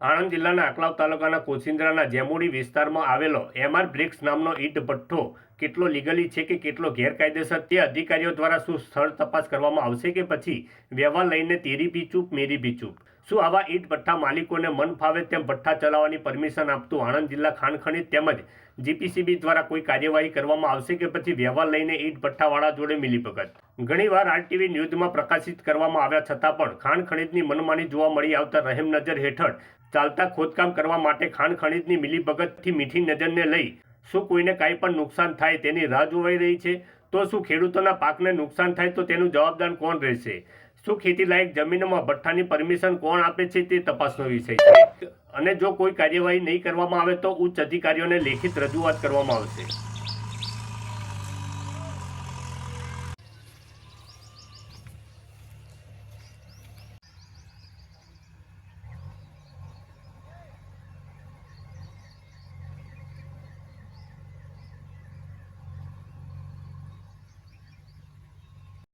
આણંદ જિલ્લાના આકલાવ તાલુકાના કોચિંદ્રાના જેમુડી વિસ્તારમાં આવેલો એમઆર બ્રિક્સ નામનો ઈટ ભઠ્ઠો કેટલો લીગલી છે કે કેટલો ગેરકાયદેસર તે અધિકારીઓ દ્વારા શું સ્થળ તપાસ કરવામાં આવશે કે પછી વ્યવહાર લઈને તેરી બી ચૂપ, મેરી બી ચૂપ? શું આવા ઈંટ ભઠ્ઠા માલિકોને મન ફાવે તેમ ભઠ્ઠા ચલાવવાની પરમિશન આપતું આણંદ જિલ્લા ખાણ ખનીજ તેમજ જીપીસીબી દ્વારા કોઈ કાર્યવાહી કરવામાં આવશે કે પછી વ્યવહાર લઈને ઈંટ ભઠ્ઠાવાળા જોડે મિલીભગત? ઘણીવાર આરટીવી ન્યૂઝમાં પ્રકાશિત કરવામાં આવ્યા છતાં પણ ખાણ ખણીજની મનમાની જોવા મળી આવતા રહેમ નજર હેઠળ ચાલતા ખોદકામ કરવા માટે ખાણ ખણીજની મિલીભગતથી મીઠી નજરને લઈ શું કોઈને કાંઈ પણ નુકસાન થાય તેની રાહ જોવાઈ રહી છે? તો શું ખેડૂતોના પાકને નુકસાન થાય તો તેનું જવાબદાર કોણ રહેશે? શું ખેતી લાયક જમીનોમાં ભઠ્ઠાની પરમિશન કોણ આપે છે તે તપાસનો વિષય છે. અને જો કોઈ કાર્યવાહી નહીં કરવામાં આવે તો ઉચ્ચ અધિકારીઓને લેખિત રજૂઆત કરવામાં આવશે.